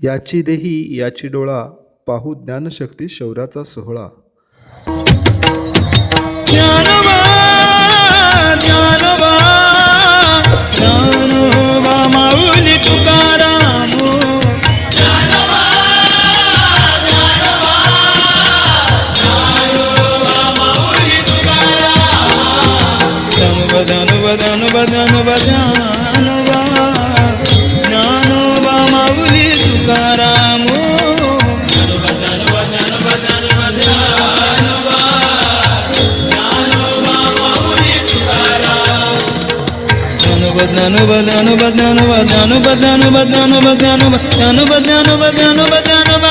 याची देही याची डोळा पाहू ज्ञानशक्ती शौर्याचा सोहळा. ज्ञानोबा ज्ञानोबा ज्ञानोबा माऊली तुकाराम ज्ञानोबा ज्ञानोबा ज्ञानोबा ज्ञानोबा ज्ञानोबा ज्ञानोबा माऊली तुकाराम ज्ञानोबा ज्ञानोबा ज्ञानोबा